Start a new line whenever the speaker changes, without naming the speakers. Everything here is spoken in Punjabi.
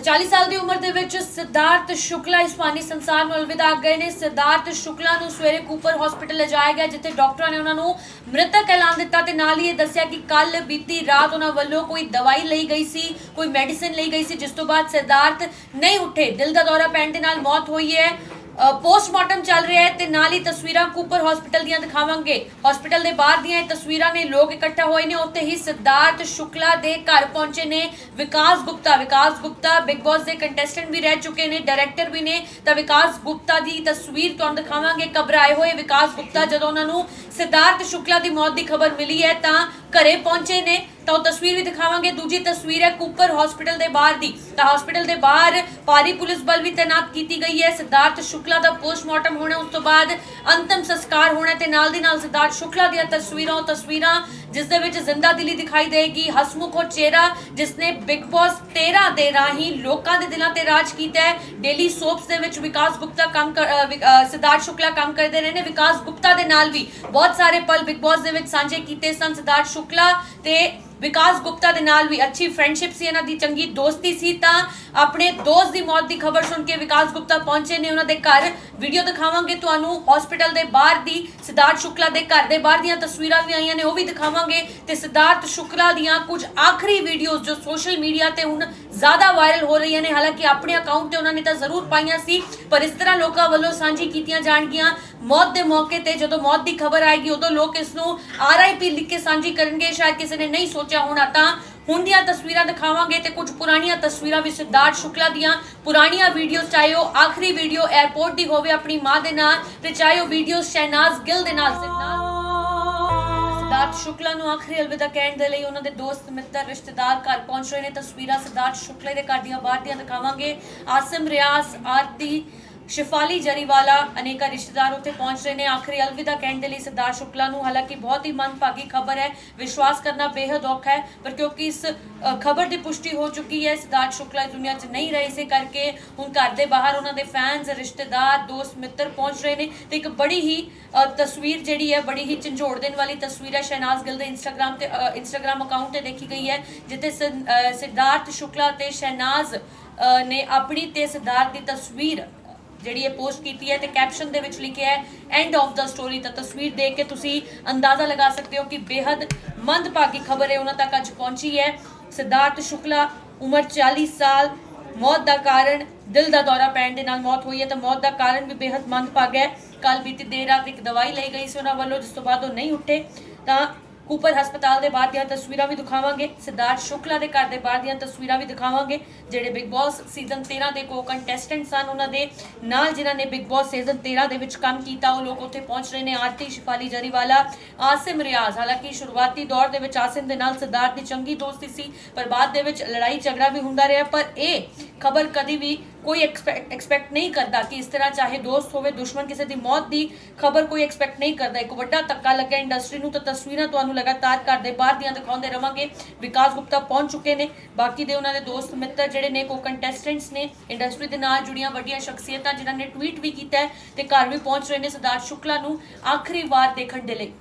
ਤਾਂ 40 ਸਾਲ ਦੀ ਉਮਰ ਦੇ ਵਿੱਚ ਸਿਧਾਰਥ ਸ਼ੁਕਲਾ ਇਸ ਪਾਣੀ ਸੰਸਾਰ ਨੂੰ ਅਲਵਿਦਾ ਗਏ ਨੇ। ਸਿਧਾਰਥ ਸ਼ੁਕਲਾ ਨੂੰ ਸਵੇਰੇ ਕੂਪਰ ਹਸਪੀਟਲ ਲਿਜਾਇਆ ਗਿਆ, ਜਿੱਥੇ ਡਾਕਟਰਾਂ ਨੇ ਉਹਨਾਂ ਨੂੰ ਮ੍ਰਿਤਕ ਐਲਾਨ ਦਿੱਤਾ ਤੇ ਨਾਲ ਹੀ ਇਹ ਦੱਸਿਆ ਕਿ ਕੱਲ ਬੀਤੀ ਰਾਤ ਉਹਨਾਂ ਵੱਲੋਂ ਕੋਈ ਦਵਾਈ ਲਈ ਗਈ ਸੀ, ਕੋਈ ਮੈਡੀਸਿਨ ਲਈ ਗਈ ਸੀ, ਜਿਸ ਤੋਂ ਬਾਅਦ ਸਿਧਾਰਥ ਨਹੀਂ ਉੱਠੇ। ਦਿਲ ਦਾ ਦੌਰਾ ਪੈਣ ਦੇ ਨਾਲ ਮੌਤ ਹੋਈ ਹੈ। ਪੋਸਟਮਾਰਟਮ ਚੱਲ ਰਿਹਾ ਹੈ ਤੇ ਨਾਲ ਹੀ ਤਸਵੀਰਾਂ ਕੂਪਰ ਹਸਪੀਟਲ ਦੀਆਂ ਦਿਖਾਵਾਂਗੇ। ਹਸਪੀਟਲ ਦੇ ਬਾਹਰ ਦੀਆਂ ਇਹ ਤਸਵੀਰਾਂ ਨੇ ਲੋਕ ਇਕੱਠਾ ਹੋਏ ਨੇ। ਉੱਥੇ ਹੀ ਸਿਧਾਰਥ ਸ਼ੁਕਲਾ ਦੇ ਘਰ ਪਹੁੰਚੇ ਨੇ। ਵਿਕਾਸ ਗੁਪਤਾ ਵਿਕਾਸ ਗੁਪਤਾ ਬਿਗ ਬਾਸ ਦੇ ਕੰਟੈਸਟੈਂਟ ਵੀ ਰਹਿ ਚੁੱਕੇ ਨੇ ਡਾਇਰੈਕਟਰ ਵੀ ਨੇ। ਤਾਂ ਵਿਕਾਸ ਗੁਪਤਾ ਦੀ ਤਸਵੀਰ ਤੁਹਾਨੂੰ ਦਿਖਾਵਾਂਗੇ। ਘਬਰਾਏ ਹੋਏ ਵਿਕਾਸ ਗੁਪਤਾ ਜਦੋਂ ਉਹਨਾਂ ਨੂੰ ਸਿਧਾਰਥ ਸ਼ੁਕਲਾ ਦੀ ਮੌਤ ਦੀ ਖਬਰ ਮਿਲੀ ਹੈ ਤਾਂ ਘਰੇ ਪਹੁੰਚੇ ਨੇ। ਤਾਂ ਉਹ ਤਸਵੀਰ ਵੀ ਦਿਖਾਵਾਂਗੇ। ਦੂਜੀ ਤਸਵੀਰ ਹੈ ਕੂਪਰ ਹਸਪੀਟਲ ਦੇ ਬਾਹਰ ਦੀ। ਤਾਂ ਹਸਪੀਟਲ ਦੇ ਬਾਹਰ ਭਾਰੀ ਪੁਲਿਸ ਬਲ ਵੀ ਤਾਇਨਾਤ ਕੀਤੀ ਗਈ ਹੈ। ਸਿਧਾਰਥ ਸ਼ੁਕਲਾ ਦਾ ਪੋਸਟਮਾਰਟਮ ਹੋਣਾ ਉਸ ਤੋਂ ਬਾਅਦ ਅੰਤਮ ਸੰਸਕਾਰ ਹੋਣਾ ਤੇ ਨਾਲ ਦੀ ਨਾਲ ਸਿਧਾਰਥ ਸ਼ੁਕਲਾ ਦੀਆਂ ਤਸਵੀਰਾਂ, ਉਹ ਤਸਵੀਰਾਂ ਜਿਸ ਦੇ ਵਿੱਚ ਜ਼ਿੰਦਾ ਦਿਲੀ ਦਿਖਾਈ ਦੇਗੀ, ਹਸਮੁਖ ਉਹ ਚਿਹਰਾ ਜਿਸ ਨੇ ਬਿਗ ਬਾਸ 13 ਦੇ ਰਾਹੀਂ ਲੋਕਾਂ ਦੇ ਦਿਲਾਂ ਤੇ ਰਾਜ ਕੀਤਾ ਹੈ। ਡੇਲੀ ਸੋਪਸ ਦੇ ਵਿੱਚ ਵਿਕਾਸ ਗੁਪਤਾ ਕੰਮ ਸਿਧਾਰਥ ਸ਼ੁਕਲਾ ਕੰਮ ਕਰਦੇ ਰਹੇ ਨੇ। ਵਿਕਾਸ ਗੁਪਤਾ ਦੇ ਨਾਲ ਵੀ ਬਹੁਤ ਸਾਰੇ ਪਲ ਬਿਗ ਬਾਸ ਦੇ ਵਿੱਚ ਸਾਂਝੇ ਕੀਤੇ ਸਨ। ਸਿਧਾਰਥ ਸ਼ੁਕਲਾ ਤੇ ਵਿਕਾਸ ਗੁਪਤਾ ਦੇ ਨਾਲ ਵੀ ਅੱਛੀ ਫਰੈਂਡਸ਼ਿਪ ਸੀ। ਇਹਨਾਂ ਦੀ ਚੰਗੀ ਦੋਸਤੀ ਸੀ ਤਾਂ ਆਪਣੇ ਦੋਸਤ ਦੀ ਮੌਤ ਦੀ ਖਬਰ ਸੁਣ ਕੇ ਵਿਕਾਸ ਗੁਪਤਾ ਪਹੁੰਚੇ ਨੇ ਉਹਨਾਂ ਦੇ ਘਰ। ਵੀਡੀਓ ਦਿਖਾਵਾਂਗੇ ਤੁਹਾਨੂੰ। ਹਸਪੀਟਲ ਦੇ ਬਾਹਰ ਦੀ ਸਿਧਾਰਥ ਸ਼ੁਕਲਾ ਦੇ ਘਰ ਦੇ ਬਾਹਰ ਦੀਆਂ ਤਸਵੀਰਾਂ ਵੀ ਆਈਆਂ ਨੇ। ਉਹ ਵੀ ਦਿਖਾਵਾਂਗੇ। ਤੇ ਸਿਧਾਰਥ ਸ਼ੁਕਲਾ ਦੀਆਂ ਕੁਝ ਆਖਰੀ ਵੀਡੀਓਜ਼ ਜੋ ਸੋਸ਼ਲ ਮੀਡੀਆ ਤੇ ਹੁਣ ਜ਼ਿਆਦਾ ਵਾਇਰਲ ਹੋ ਰਹੀਆਂ ਨੇ, ਹਾਲਾਂਕਿ ਆਪਣੇ ਅਕਾਊਂਟ ਤੇ ਉਹਨਾਂ ਨੇ ਤਾਂ ਜ਼ਰੂਰ ਪਾਈਆਂ ਸੀ, ਪਰ ਇਸ ਤਰ੍ਹਾਂ ਲੋਕਾਂ ਵੱਲੋਂ ਸਾਂਝੀ ਕੀਤੀਆਂ ਜਾਣਗੀਆਂ। ਮੌਤ ਦੇ ਮੌਕੇ ਤੇ ਜਦੋਂ ਮੌਤ ਦੀ ਖਬਰ ਆਏਗੀ, ਉਦੋਂ ਲੋਕ ਇਸ ਨੂੰ ਆਰਆਈਪੀ ਲਿਖ ਕੇ ਸਾਂਝੀ ਕਰਨਗੇ। ਸ਼ਾਇਦ ਕਿਸੇ ਨੇ ਨਹੀਂ ਸੋਚਿਆ ਹੋਣਾ ਤਾਂ ਹੁਣ ਦੀਆਂ ਤਸਵੀਰਾਂ ਦਿਖਾਵਾਂਗੇ ਤੇ ਕੁਝ ਪੁਰਾਣੀਆਂ ਤਸਵੀਰਾਂ ਵੀ ਸਿਧਾਰਥ ਸ਼ੁਕਲਾ ਦੀਆਂ। ਪੁਰਾਣੀਆਂ ਵੀਡੀਓਜ਼ ਚਾਹੇ ਉਹ ਆਖਰੀ ਵੀਡੀਓ 에ਅਰਪੋਰਟ ਦੀ ਹੋਵੇ, ਆਪਣੀ ਮਾਂ ਦੇ ਨਾਲ ਤੇ ਚਾਹੇ ਉਹ ਵੀਡੀਓ ਸ਼ਹਿਨਾਜ਼ ਗਿੱਲ ਦੇ ਨਾਲ। ਸਿਧਾਰਥ ਸਿਧਾਰਥ ਸ਼ੁਕਲਾ ਨੂੰ ਆਖਰੀ ਅਲਵਿਦਾ ਕਹਿਣ ਦੇ ਲਈ ਉਹਨਾਂ ਦੇ ਦੋਸਤ, ਮਿੱਤਰ, ਰਿਸ਼ਤੇਦਾਰ, ਘਰ ਪਹੁੰਚ ਰਹੇ ਨੇ। ਤਸਵੀਰਾਂ ਸਿਧਾਰਥ ਸ਼ੁਕਲਾ ਦੇ ਘਰ ਦੀਆਂ ਬਾਹਰ ਦੀਆਂ ਦਿਖਾਵਾਂਗੇ। ਆਸਮ ਰਿਆਸ ਆਰਤੀ ਸ਼ਿਫਾਲੀ ਜਰੀਵਾਲਾ ਅਨੇਕਾਂ ਰਿਸ਼ਤੇਦਾਰ ਉੱਥੇ ਪਹੁੰਚ ਰਹੇ ਨੇ। ਆਖਰੀ ਅਲਵਿਦਾ ਕਹਿਣ ਦੇ ਲਈ ਸਿਧਾਰਥ ਸ਼ੁਕਲਾ ਨੂੰ ਹਾਲਾਂਕਿ ਬਹੁਤ ਹੀ ਮੰਦਭਾਗੀ ਖਬਰ ਹੈ। ਵਿਸ਼ਵਾਸ ਕਰਨਾ ਬੇहद ਔਖਾ ਹੈ, ਪਰ ਕਿਉਂਕਿ ਇਸ ਖਬਰ ਦੀ ਪੁਸ਼ਟੀ ਹੋ ਚੁੱਕੀ ਹੈ ਸਿਧਾਰਥ ਸ਼ੁਕਲਾ ਇਸ ਦੁਨੀਆ 'ਚ ਨਹੀਂ ਰਹੇ ਇਸੇ ਕਰਕੇ ਹੁਣ ਘਰ ਦੇ ਬਾਹਰ ਉਹਨਾਂ ਦੇ ਫੈਨਸ ਰਿਸ਼ਤੇਦਾਰ, ਦੋਸਤ, ਮਿੱਤਰ ਪਹੁੰਚ ਰਹੇ ਨੇ ਤੇ ਇੱਕ ਬੜੀ ਹੀ ਤਸਵੀਰ ਜਿਹੜੀ ਹੈ, ਬੜੀ ਹੀ ਝੰਜੋੜ ਦੇਣ ਵਾਲੀ ਤਸਵੀਰ ਹੈ। ਸ਼ਹਿਨਾਜ਼ ਗਿੱਲ ਦੇ ਇੰਸਟਾਗ੍ਰam ਤੇ ਇੰਸਟਾਗ੍ਰam ਅਕਾਊਂਟ ਤੇ ਦੇਖੀ ਗਈ ਹੈ, ਜਿੱਥੇ ਸਿ- ਸਿਧਾਰਥ ਸ਼ੁਕਲਾ ਤੇ ਸ਼ਹਿਨਾਜ਼ ਨੇ ਆਪਣੀ ਤੇ ਸਿਧਾਰਥ ਦੀ ਤਸਵੀਰ ਜਿਹੜੀ ਇਹ ਪੋਸਟ ਕੀਤੀ ਹੈ ਤੇ ਕੈਪਸ਼ਨ ਦੇ ਵਿੱਚ ਲਿਖਿਆ ਹੈ ਐਂਡ ਆਫ ਦਾ ਸਟੋਰੀ ਤਾਂ ਤਸਵੀਰ ਦੇਖ ਕੇ ਤੁਸੀਂ ਅੰਦਾਜ਼ਾ ਲਗਾ ਸਕਦੇ ਹੋ ਕਿ ਬੇहद ਮੰਦਭਾਗੀ ਖਬਰ ਹੈ ਉਹਨਾਂ ਤੱਕ ਅੱਜ ਪਹੁੰਚੀ ਹੈ। ਸਿਧਾਰਥ ਸ਼ੁਕਲਾ, ਉਮਰ 40 ਸਾਲ, ਮੌਤ ਦਾ ਕਾਰਨ, ਦਿਲ ਦਾ ਦੌਰਾ ਪੈਣ ਦੇ ਨਾਲ ਮੌਤ ਹੋਈ ਹੈ ਤਾਂ ਮੌਤ ਦਾ ਕਾਰਨ ਵੀ ਬੇहद ਮੰਦਭਾਗਾ ਹੈ। ਕੱਲ ਬੀਤੀ ਦੇਰ ਰਾਤ ਇੱਕ ਦਵਾਈ ਲਈ ਗਈ ਸੀ ਉਹਨਾਂ ਵੱਲੋਂ, ਜਿਸ ਤੋਂ ਬਾਅਦ ਉਹ ਨਹੀਂ ਉੱਠੇ। ਤਾਂ ਕੂਪਰ ਹਸਪਤਾਲ ਦੇ ਬਾਹਰ ਦੀਆਂ ਤਸਵੀਰਾਂ ਵੀ ਦਿਖਾਵਾਂਗੇ। ਸਿਧਾਰਥ ਸ਼ੁਕਲਾ ਦੇ ਘਰ ਦੇ ਬਾਹਰ ਦੀਆਂ ਤਸਵੀਰਾਂ ਵੀ ਦਿਖਾਵਾਂਗੇ, ਜਿਹੜੇ ਬਿਗ ਬਾਸ ਸੀਜ਼ਨ 13 ਦੇ ਕੋ ਕੰਟੈਸਟੈਂਟ ਸਨ ਉਹਨਾਂ ਦੇ ਨਾਲ ਜਿਨ੍ਹਾਂ ਨੇ ਬਿਗ ਬਾਸ ਸੀਜ਼ਨ 13 ਦੇ ਵਿੱਚ ਕੰਮ ਕੀਤਾ, ਉਹ ਲੋਕ ਉੱਥੇ ਪਹੁੰਚ ਰਹੇ ਨੇ ਆਰਤੀ ਸ਼ਿਫਾਲੀ ਜਰੀਵਾਲਾ, ਆਸਿਮ ਰਿਆਜ਼। ਹਾਲਾਂਕਿ ਸ਼ੁਰੂਆਤੀ ਦੌਰ ਦੇ ਵਿੱਚ ਆਸਿਮ ਦੇ ਨਾਲ ਸਿਧਾਰਥ ਦੀ ਚੰਗੀ ਦੋਸਤੀ ਸੀ, ਪਰ ਬਾਅਦ ਦੇ ਵਿੱਚ ਲੜਾਈ ਝਗੜਾ ਵੀ ਹੁੰਦਾ ਰਿਹਾ, ਪਰ ਇਹ ਖਬਰ ਕਦੀ ਵੀ ਕੋਈ ਐਕਸਪੈਕਟ ਨਹੀਂ ਕਰਦਾ ਕਿ ਇਸ ਤਰ੍ਹਾਂ ਚਾਹੇ ਦੋਸਤ ਹੋਵੇ, ਦੁਸ਼ਮਣ ਕਿਸੇ ਦੀ ਮੌਤ ਦੀ ਖਬਰ ਕੋਈ ਐਕਸਪੈਕਟ ਨਹੀਂ ਕਰਦਾ। ਇੱਕ ਵੱਡਾ ਧੱਕਾ ਲੱਗਾ ਇੰਡਸਟਰੀ ਨੂੰ ਤਾਂ ਤਸਵੀਰਾਂ ਤੁਹਾਨੂੰ ਲਗਾਤਾਰ ਘਰ ਦੇ ਬਾਹਰ ਦੀਆਂ ਦਿਖਾਉਂਦੇ ਰਵਾਂਗੇ। ਵਿਕਾਸ ਗੁਪਤਾ ਪਹੁੰਚ ਚੁੱਕੇ ਨੇ। ਬਾਕੀ ਦੇ ਉਹਨਾਂ ਦੇ ਦੋਸਤ ਮਿੱਤਰ ਜਿਹੜੇ ਨੇ ਕੋ ਕੰਟੈਸਟੈਂਟਸ ਨੇ ਇੰਡਸਟਰੀ ਦੇ ਨਾਲ ਜੁੜੀਆਂ ਵੱਡੀਆਂ ਸ਼ਖਸੀਅਤਾਂ ਜਿਨ੍ਹਾਂ ਨੇ ਟਵੀਟ ਵੀ ਕੀਤਾ ਹੈ ਤੇ ਘਰ ਵੀ ਪਹੁੰਚ ਰਹੇ ਨੇ ਸਰਦਾਰ ਸ਼ੁਕਲਾ ਨੂੰ ਆਖਰੀ ਵਾਰ ਦੇਖਣ ਦੇ ਲਈ।